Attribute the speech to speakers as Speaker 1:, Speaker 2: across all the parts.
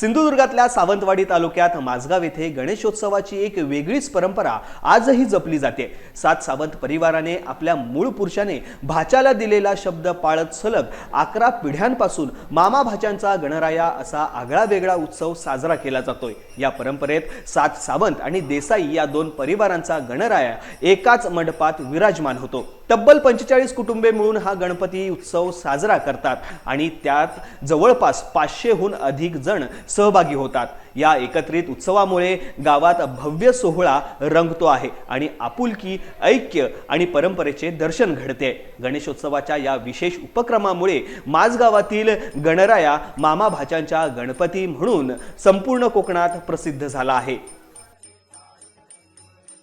Speaker 1: सिंधुदुर्गातल्या सावंतवाडी तालुक्यात माझगाव येथे गणेशोत्सवाची एक वेगळीच परंपरा आजही जपली जाते. सात सावंत परिवाराने आपल्या मूळ पुरुषाने भाच्याला दिलेला शब्द पाळत सलग अकरा पिढ्यांपासून मामा भाच्यांचा गणराया असा आगळा वेगळा उत्सव साजरा केला जातोय. या परंपरेत सात सावंत आणि देसाई या दोन परिवारांचा गणराया एकाच मंडपात विराजमान होतो. तब्बल पंचेचाळीस कुटुंबे मिळून हा गणपती उत्सव साजरा करतात आणि त्यात जवळपास पाचशेहून अधिक जण सहभागी होतात. या एकत्रित उत्सवामुळे गावात भव्य सोहळा रंगतो आहे आणि आपुलकी ऐक्य आणि परंपरेचे दर्शन घडते. गणेशोत्सवाच्या या विशेष उपक्रमामुळे माझगावातील गणराया मामा भाच्यांच्या गणपती म्हणून संपूर्ण कोकणात प्रसिद्ध झाला आहे.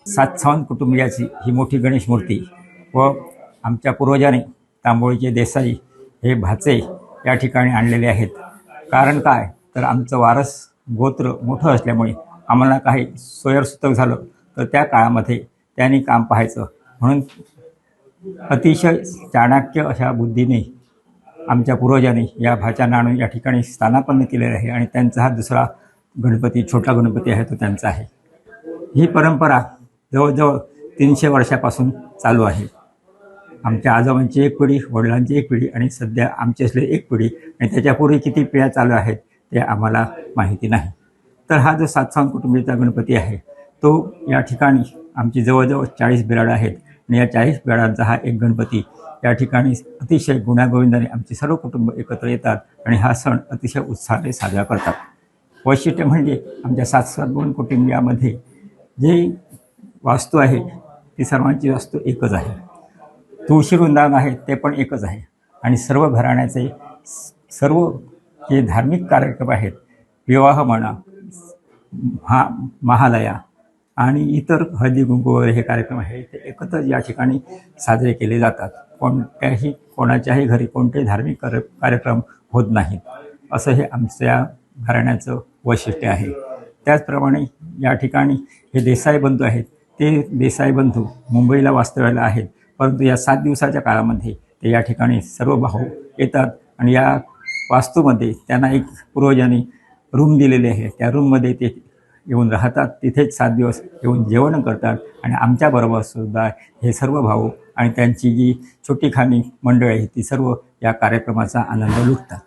Speaker 2: सात सावंत कुटुंबियाची ही मोठी गणेश मूर्ती व आमच्या पूर्वजाने तांबोळीचे देसाई हे भाचे या ठिकाणी आणलेले आहेत. कारण काय? तर आमचं वारस गोत्र मोठं असल्यामुळे आम्हाला काही सोयरसूतक झालं तर त्या काळामध्ये त्यांनी काम पाहायचं. म्हणून अतिशय चाणक्य अशा बुद्धीने आमच्या पूर्वजांनी या भाच्यांना आणून या ठिकाणी स्थानापन्न केलेलं आहे आणि त्यांचा हा दुसरा गणपती छोटा गणपती आहे तो त्यांचा आहे. ही परंपरा जवळजवळ तीनशे वर्षापासून चालू आहे. आमच्या आजोबांची एक पिढी वडिलांची एक पिढी आणि सध्या आमची असलेली एक पिढी आणि त्याच्यापूर्वी किती पिढ्या चालू आहेत ते आम्हाला माहिती नाही. तर हा जो सातसावंत कुटुंबीचा गणपती आहे तो या ठिकाणी आमची जवळजवळ चाळीस बिराड आहेत आणि या चाळीस बिराडांचा हा एक गणपती या ठिकाणी अतिशय गुण्यागोविंदाने आमचे सर्व कुटुंब एकत्र येतात आणि हा सण अतिशय उत्साहाने साजरा करतात. वैशिष्ट्य म्हणजे आमच्या सात कुटुंबियामध्ये जे वास्तू आहे ती सर्वांची वास्तू एकच आहे. तुळशी वृंदावन आहे ते पण एकच आहे. आणि सर्व घराण्याचे स- सर्व जे धार्मिक कार्यक्रम आहेत विवाह म्हणा महा महालया आणि इतर हळदी कुंकू वगैरे हे कार्यक्रम आहे ते एकत्र या ठिकाणी साजरे केले जातात. कोणत्याही कोणाच्याही घरी कोणतेही धार्मिक कार्य कार्यक्रम होत नाहीत. असं हे आमच्या घराण्याचं वैशिष्ट्य आहे. त्याचप्रमाणे या ठिकाणी हे देसाई बंधू आहेत ते देसाई बंधू मुंबईला वास्तव्याला आहेत. परंतु या सात दिवसाच्या काळामध्ये ते या ठिकाणी सर्व भाऊ येतात आणि या वास्तूमध्ये त्यांना एक पूर्वजांनी रूम दिलेली आहे. त्या रूममध्ये ते येऊन राहतात. तिथेच सात दिवस येऊन जेवण करतात आणि आमच्याबरोबर सुद्धा हे सर्व भाऊ आणि त्यांची जी छोटी खाणी मंडळ आहे ती सर्व या कार्यक्रमाचा आनंद लुटतात.